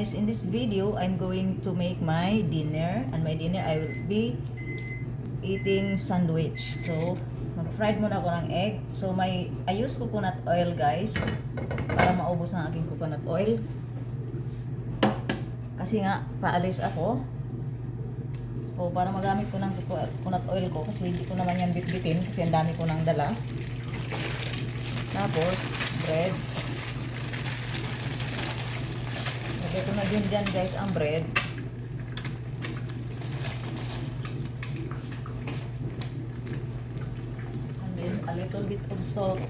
guys, in this video, I'm going to make my dinner. And my dinner, I will be eating sandwich. So, mag-fried muna ako ng egg. So, may, I use coconut oil guys. Para maubos ang aking coconut oil. Kasi nga, paalis ako. O, para magamit ko ng coconut oil ko. Kasi hindi ko naman yan bitbitin. Kasi ang dami ko nang dala. Tapos, bread. Lagay ko na din dyan guys ang bread. And then a little bit of salt.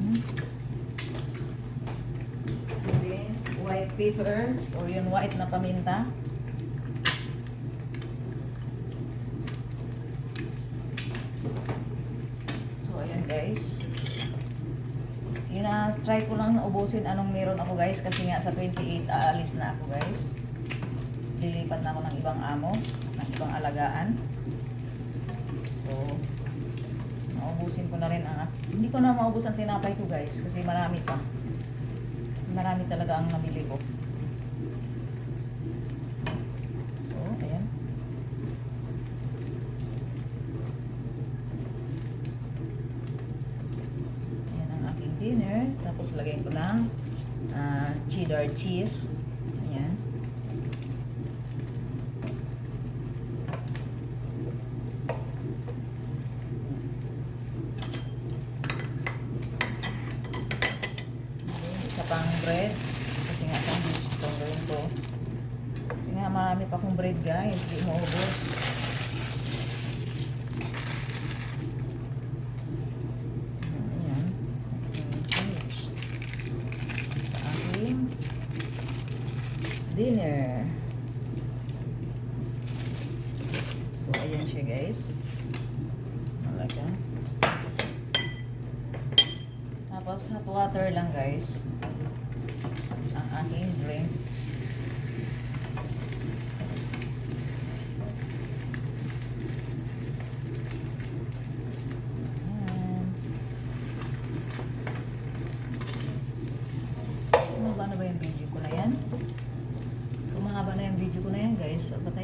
Hmm. And then white pepper or yung white na paminta. So ayan guys. Ina-try ko lang ubusin anong meron ako guys kasi nga sa 28 aalis na ako guys. Lilipat na ako ng ibang amo, ng ibang alagaan. So, maubusin ko na rin ang hindi ko na maubos ang tinapay ko guys kasi marami pa. Marami talaga ang nabili ko. So, ayan. Ayan dinner. Tapos lagyan ko ng ah, cheddar cheese. Ayan. Ayan, isa pang bread. Kasi nga sandwich itong gawin ko. Kasi nga marami pa akong bread guys. Hindi mo ubos. Ayan. Aking sandwich. Sa aking dinner. So, ayan siya guys. Malaga. Tapos, hot water lang guys. Ang aking drink. Na ba na mahaba na yung video ko na yan, guys. So, patayin ko na.